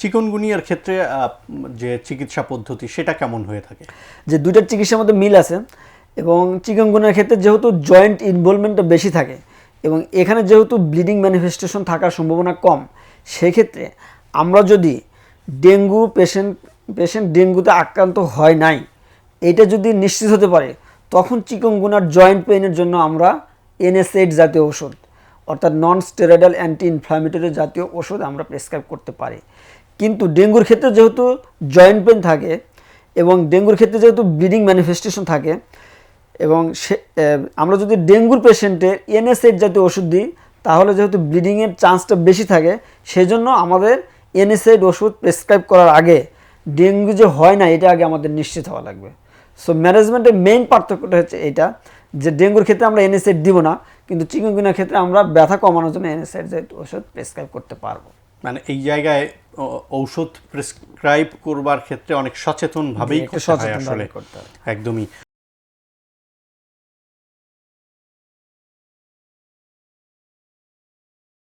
চিকনগুনিয়ার ক্ষেত্রে যে চিকিৎসা পদ্ধতি, সেটা কেমন হয়ে থাকে? যে দুইটার চিকিৎসার মধ্যে মিল আছে এবং চিকনগুনের ক্ষেত্রে যেহেতু জয়েন্ট ইনভলভমেন্টটা বেশি থাকে এবং এখানে যেহেতু ব্লিডিং ম্যানিফেস্টেশন থাকার সম্ভাবনা কম, সেক্ষেত্রে আমরা যদি ডেঙ্গু পেশেন্ট পেশেন্ট ডেঙ্গুতে আক্রান্ত হয় নাই, এটা যদি নিশ্চিত হতে পারে, তখন চিকনগুনার জয়েন্ট পেইনের জন্য আমরা এনএসএইড জাতীয় ওষুধ অর্থাৎ নন স্টেরয়েডাল অ্যান্টি ইনফ্লামেটরি জাতীয় ওষুধ আমরা প্রেসক্রাইব করতে পারি। কিন্তু ডেঙ্গুর ক্ষেত্রে যেহেতু জয়েন্ট পেন থাকে এবং ডেঙ্গুর ক্ষেত্রে যেহেতু ব্লিডিং ম্যানিফেস্টেশন থাকে এবং সে আমরা যদি ডেঙ্গুর পেশেন্টে এনএসএইড জাতীয় ওষুধ দিই, তাহলে যেহেতু ব্লিডিংয়ের চান্সটা বেশি থাকে, সেজন্য আমাদের এনএসএইড ওষুধ প্রেসক্রাইব করার আগে ডেঙ্গু যে হয় না, এটা আগে আমাদের নিশ্চিত হওয়া লাগবে। সো ম্যানেজমেন্টের মেইন পার্থক্যটা হচ্ছে এটা যে ডেঙ্গুর ক্ষেত্রে আমরা এনএসএইড দিব না কিন্তু চিকুনগুনিয়ার ক্ষেত্রে আমরা ব্যথা কমানোর জন্য এনএসআইড যে ওষুধ প্রেসক্রাইব করতে পারব। মানে এই জায়গায় ঔষধ প্রেসক্রাইব করবার ক্ষেত্রে অনেক সচেতন ভাবেই জি, করতে হয় আসলে। করতে হবে। একদমই।